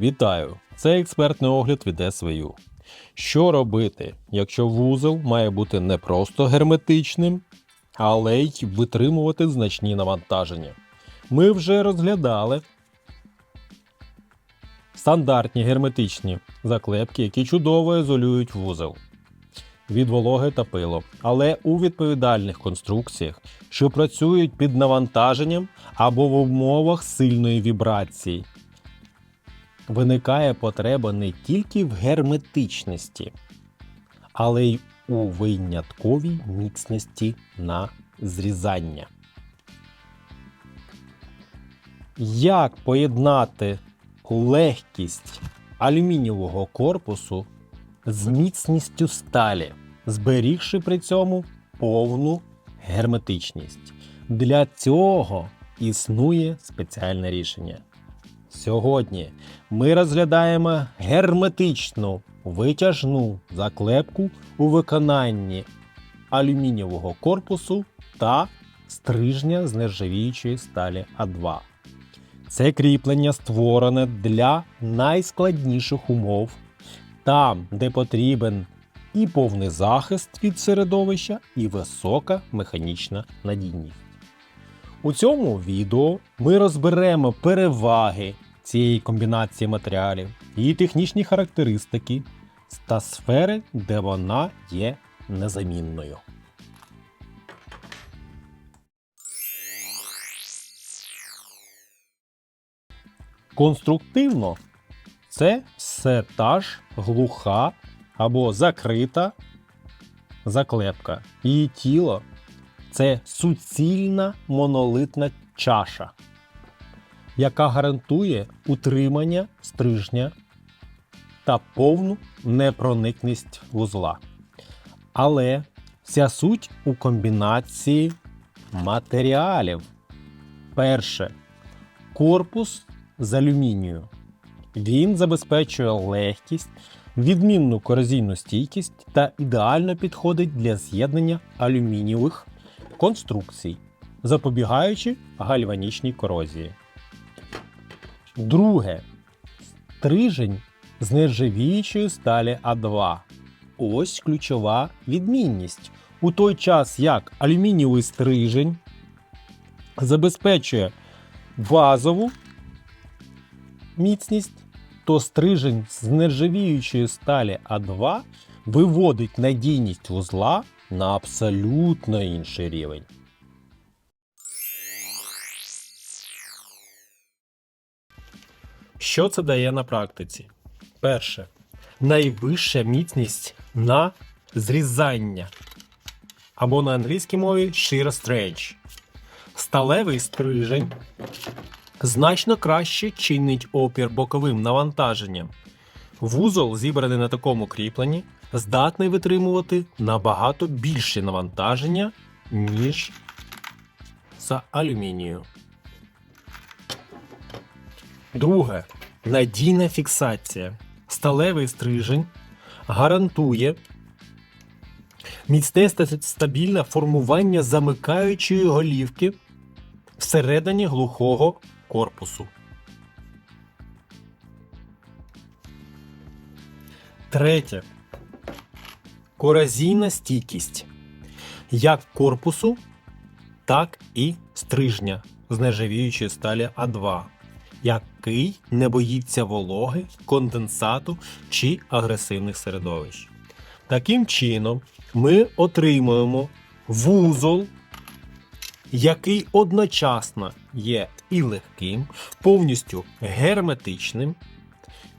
Вітаю! Це експертний огляд від СВЮ. Що робити, якщо вузол має бути не просто герметичним, але й витримувати значні навантаження? Ми вже розглядали стандартні герметичні заклепки, які чудово ізолюють вузол від вологи та пилу, але у відповідальних конструкціях, що працюють під навантаженням або в умовах сильної вібрації, виникає потреба не тільки в герметичності, але й у винятковій міцності на зрізання. Як поєднати легкість алюмінієвого корпусу з міцністю сталі, зберігши при цьому повну герметичність? Для цього існує спеціальне рішення. Сьогодні ми розглядаємо герметичну витяжну заклепку у виконанні алюмінієвого корпусу та стрижня з нержавіючої сталі А2. Це кріплення створене для найскладніших умов, там, де потрібен і повний захист від середовища, і висока механічна надійність. У цьому відео ми розберемо переваги цієї комбінації матеріалів, її технічні характеристики та сфери, де вона є незамінною. Конструктивно це все та ж глуха або закрита заклепка. Її тіло це суцільна монолитна чаша, яка гарантує утримання стрижня та повну непроникність вузла. Але вся суть у комбінації матеріалів. Перше корпус з алюмінію. Він забезпечує легкість, відмінну корозійну стійкість та ідеально підходить для з'єднання алюмінієвих конструкцій, запобігаючи гальванічній корозії. Друге. Стрижень з нержавіючої сталі А2. Ось ключова відмінність. У той час як алюмінієвий стрижень забезпечує базову міцність, то стрижень з нержавіючої сталі А2 виводить надійність вузла на абсолютно інший рівень. Що це дає на практиці? Перше. Найвища міцність на зрізання. Або на англійській мові shear stretch. Сталевий стрижень значно краще чинить опір боковим навантаженням. Вузол, зібраний на такому кріпленні, здатний витримувати набагато більше навантаження, ніж за алюмінію. Друге. Надійна фіксація. Сталевий стрижень гарантує міцне та стабільне формування замикаючої голівки всередині глухого корпусу. Третє. Корозійна стійкість як корпусу, так і стрижня з нержавіючої сталі А2, який не боїться вологи, конденсату чи агресивних середовищ. Таким чином, ми отримуємо вузол який одночасно є і легким, повністю герметичним,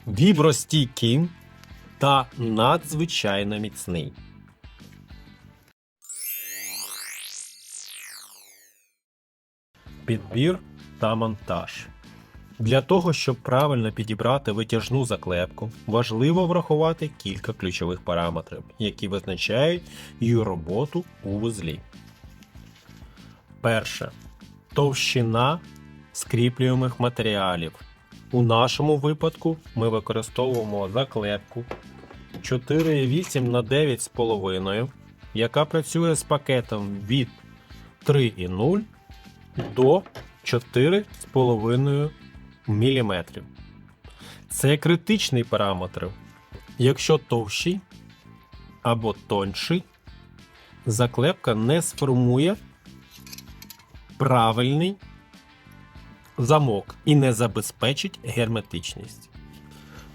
вібростійким та надзвичайно міцний. Підбір та монтаж. Для того, щоб правильно підібрати витяжну заклепку, важливо врахувати кілька ключових параметрів, які визначають її роботу у вузлі. Перше. Товщина скріплюємих матеріалів. У нашому випадку ми використовуємо заклепку 4,8 на 9,5, яка працює з пакетом від 3,0 до 4,5 мм. Це критичний параметр. Якщо товщий або тонший, заклепка не сформує правильний замок і не забезпечить герметичність.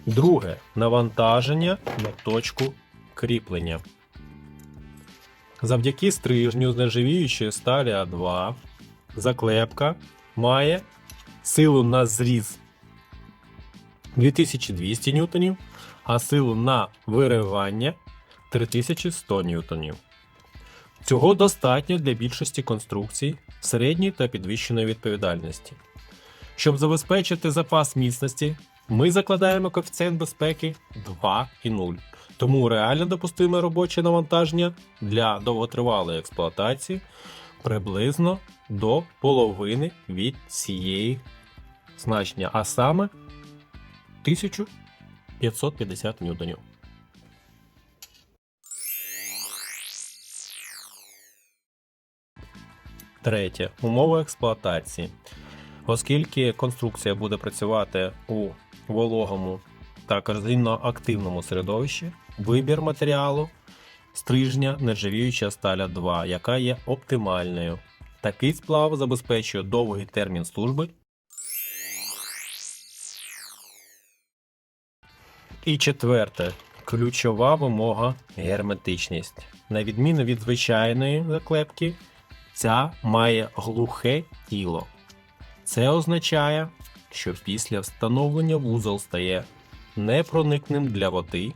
Друге навантаження на точку кріплення. Завдяки стрижню з сталі А2 заклепка має силу на зріз 2200 ньютонів, а силу на виривання 3100 ньютонів. Цього достатньо для більшості конструкцій середньої та підвищеної відповідальності. Щоб забезпечити запас міцності, ми закладаємо коефіцієнт безпеки 2,0. Тому реально допустиме робоче навантаження для довготривалої експлуатації приблизно до половини від цієї значення, а саме 1550 ньютонів. Третє. Умови експлуатації. Оскільки конструкція буде працювати у вологому та корозійно-активному середовищі, вибір матеріалу стрижня нержавіюча сталя 2, яка є оптимальною. Такий сплав забезпечує довгий термін служби. І четверте. Ключова вимога герметичність. На відміну від звичайної заклепки, ця має глухе тіло. Це означає, що після встановлення вузол стає непроникним для води,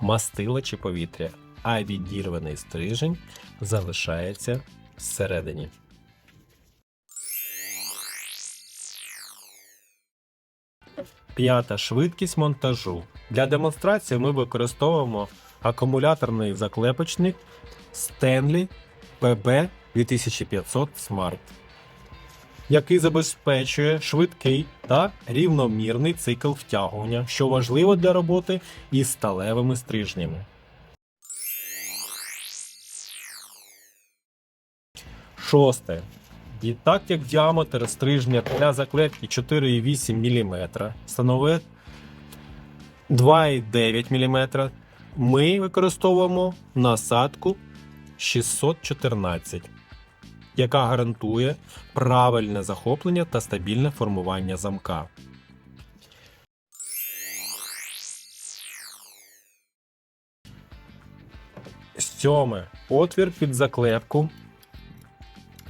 мастила чи повітря, а відірваний стрижень залишається всередині. П'ята швидкість монтажу. Для демонстрації ми використовуємо акумуляторний заклепочник Stanley PB 2500 Smart який забезпечує швидкий та рівномірний цикл втягування, що важливо для роботи із сталевими стрижнями. Шосте. І як діаметр стрижня для заклепки 4,8 мм становить 2,9 мм, ми використовуємо насадку 614 яка гарантує правильне захоплення та стабільне формування замка. Сьоме. Отвір під заклепку.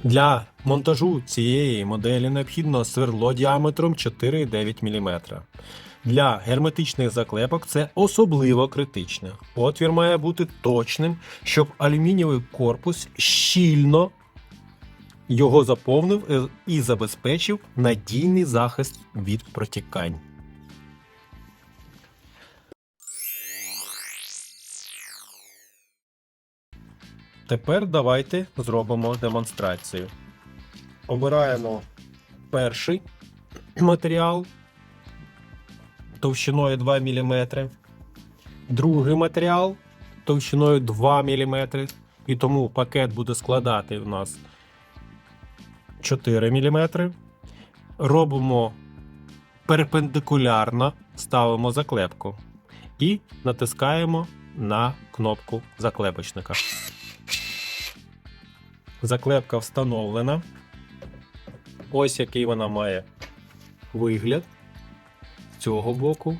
Для монтажу цієї моделі необхідно сверло діаметром 4,9 мм. Для герметичних заклепок це особливо критично. Отвір має бути точним, щоб алюмінієвий корпус щільно його заповнив е, і забезпечив надійний захист від протікань. Тепер давайте зробимо демонстрацію. Обираємо перший матеріал товщиною 2 мм, другий матеріал товщиною 2 мм, і тому пакет буде складати у нас 4 мм. Робимо перпендикулярно, ставимо заклепку і натискаємо на кнопку заклепочника. Заклепка встановлена. Ось який вона має вигляд з цього боку,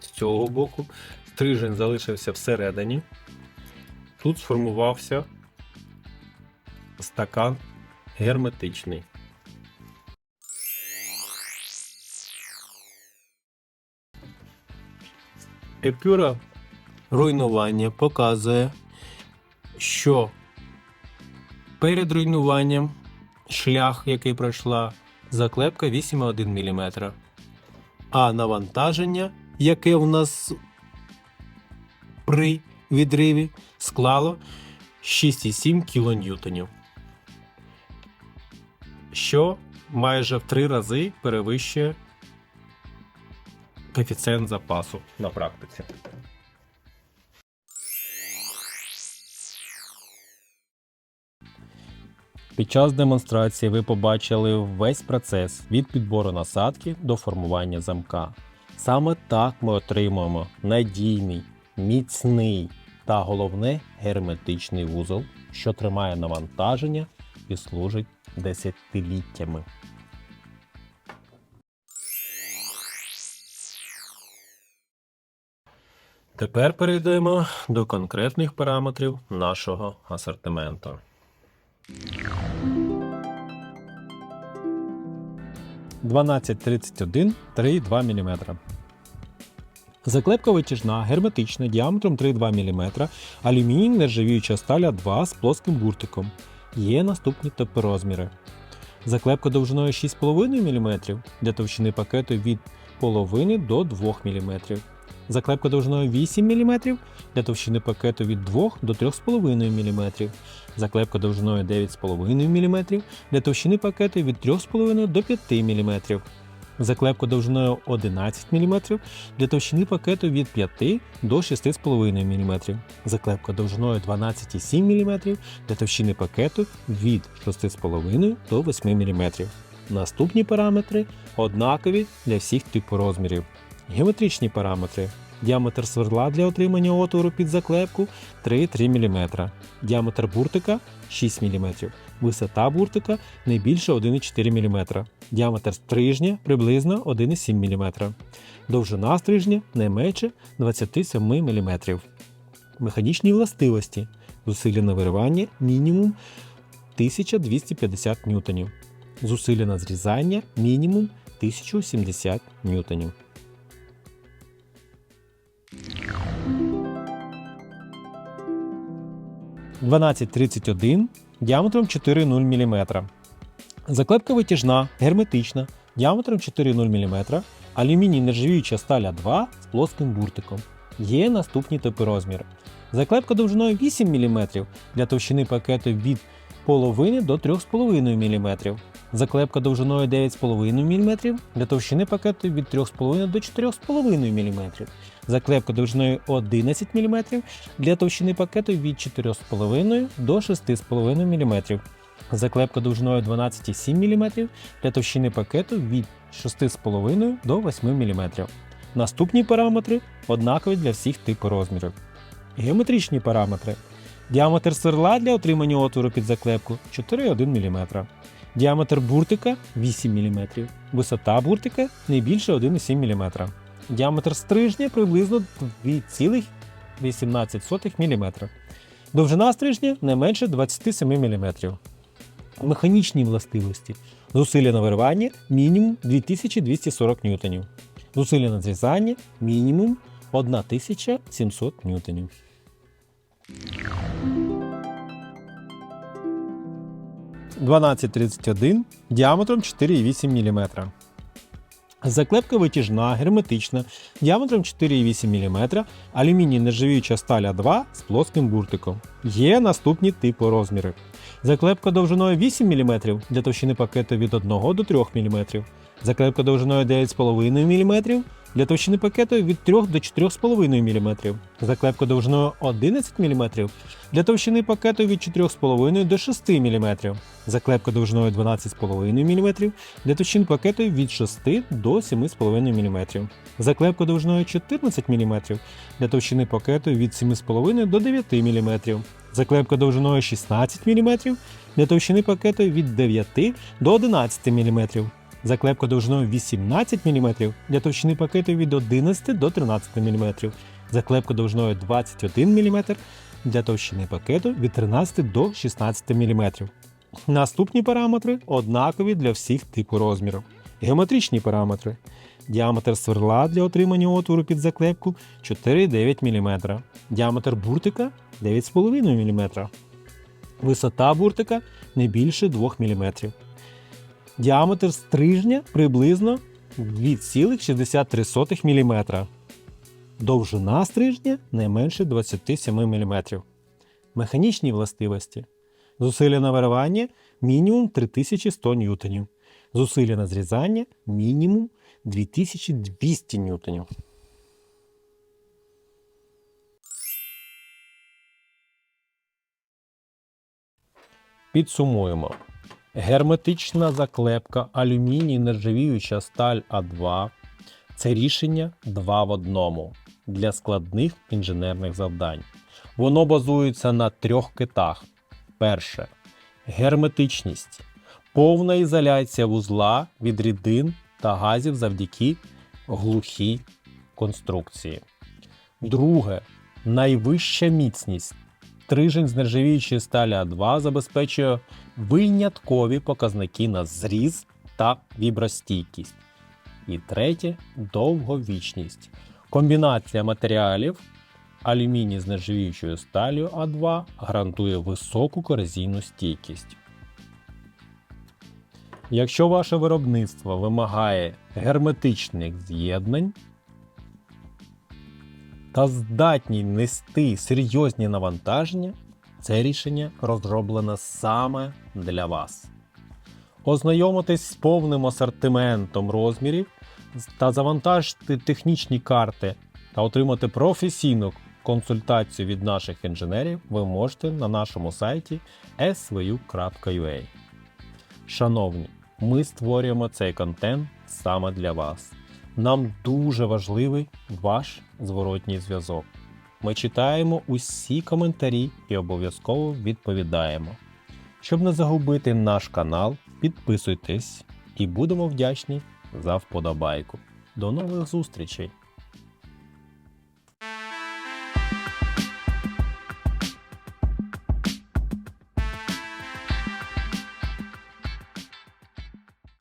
з цього боку. Стрижень залишився всередині. Тут сформувався стакан герметичний. Епюра руйнування показує, що перед руйнуванням шлях, який пройшла заклепка 8,1 мм, а навантаження, яке у нас при відриві склало 6,7 кН що майже в три рази перевищує коефіцієнт запасу на практиці. Під час демонстрації ви побачили весь процес від підбору насадки до формування замка. Саме так ми отримуємо надійний, міцний та головне герметичний вузол, що тримає навантаження і служить десятиліттями. Тепер перейдемо до конкретних параметрів нашого асортименту. Дванадцять тридцять один 3,2 мм. Заклепка витяжна, герметична, діаметром 3,2 мм, алюміній нержавіюча сталь А2 з плоским буртиком. Є наступні типи розміри. Заклепка довжиною 6,5 мм для товщини пакету від половини до 2 мм. Заклепка довжиною 8 мм для товщини пакету від 2 до 3,5 мм. Заклепка довжиною 9,5 мм для товщини пакету від 3,5 до 5 мм. Заклепка довжиною 11 мм для товщини пакету від 5 до 6,5 мм. Заклепка довжиною 12,7 мм для товщини пакету від 6,5 до 8 мм. Наступні параметри однакові для всіх типу розмірів. Геометричні параметри. Діаметр сверла для отримання отвору під заклепку 3,3 мм. Діаметр буртика 6 мм. Висота буртика не більше 1,4 мм. Діаметр стрижня приблизно 1,7 мм. Довжина стрижня не менше 27 мм. Механічні властивості. Зусилля на виривання мінімум 1250 ньютонів. Зусилля на зрізання мінімум 1070 ньютонів. Дванадцять тридцять один діаметром 4,0 мм. Заклепка витяжна, герметична, діаметром 4,0 мм, алюміній нержавіюча сталь А2 з плоским буртиком. Є наступні типи розміри. Заклепка довжиною 8 мм для товщини пакету від половини до 3,5 мм. Заклепка довжиною 9,5 мм для товщини пакету від 3,5 до 4,5 мм. Заклепка довжиною 11 мм для товщини пакету від 4,5 до 6,5 мм. Заклепка довжиною 12,7 мм для товщини пакету від 6,5 до 8 мм. Наступні параметри однакові для всіх типу розмірів. Геометричні параметри. Діаметр сверла для отримання отвору під заклепку 4,1 мм. Діаметр буртика 8 мм. Висота буртика не більше 1,7 мм. Діаметр стрижня приблизно 2,18 мм. Довжина стрижня не менше 27 мм. Механічні властивості. Зусилля на виривання мінімум 2240 ньютонів. Зусилля на зрізання мінімум 1700 ньютонів. Дванадцять тридцять один діаметром 4,8 мм. Заклепка витяжна, герметична, діаметром 4,8 мм, алюміній нержавіюча сталь А2 з плоским буртиком. Є наступні типи розміри. Заклепка довжиною 8 мм для товщини пакету від 1 до 3 мм. Заклепка довжиною 9,5 мм для товщини пакету від 3 до 4,5 мм. Заклепка довжиною 11 мм для товщини пакету від 4,5 до 6 мм. Заклепка довжиною 12,5 мм для товщин пакету від 6 до 7,5 мм. Заклепка довжиною 14 мм для товщини пакету від 7,5 до 9 мм. Заклепка довжиною 16 мм для товщини пакету від 9 до 11 мм. Заклепка довжиною 18 мм для товщини пакету від 11 до 13 мм. Заклепка довжиною 21 мм для товщини пакету від 13 до 16 мм. Наступні параметри однакові для всіх типу розміру. Геометричні параметри. Діаметр сверла для отримання отвору під заклепку 4,9 мм. Діаметр буртика 9,5 мм. Висота буртика не більше 2 мм. Діаметр стрижня приблизно 2,63 мм. Довжина стрижня не менше 27 мм. Механічні властивості. Зусилля на виривання мінімум 3100 ньютонів. Зусилля на зрізання мінімум 2200 ньютонів. Підсумуємо. Герметична заклепка алюміній нержавіюча сталь А2 Це рішення два в одному для складних інженерних завдань. Воно базується на трьох китах. Перше герметичність, повна ізоляція вузла від рідин та газів завдяки глухій конструкції. Друге найвища міцність. Стрижень з нержавіючої сталі А2 забезпечує виняткові показники на зріз та вібростійкість. І третє довговічність. Комбінація матеріалів алюміній з нержавіючою сталю А2 гарантує високу корозійну стійкість. Якщо ваше виробництво вимагає герметичних з'єднань та здатні нести серйозні навантаження, це рішення розроблено саме для вас. Ознайомитись з повним асортиментом розмірів та завантажити технічні карти та отримати професійну консультацію від наших інженерів ви можете на нашому сайті svu.ua. Шановні, ми створюємо цей контент саме для вас. Нам дуже важливий ваш зворотній зв'язок. Ми читаємо усі коментарі і обов'язково відповідаємо. Щоб не загубити наш канал, підписуйтесь і будемо вдячні за вподобайку. До нових зустрічей!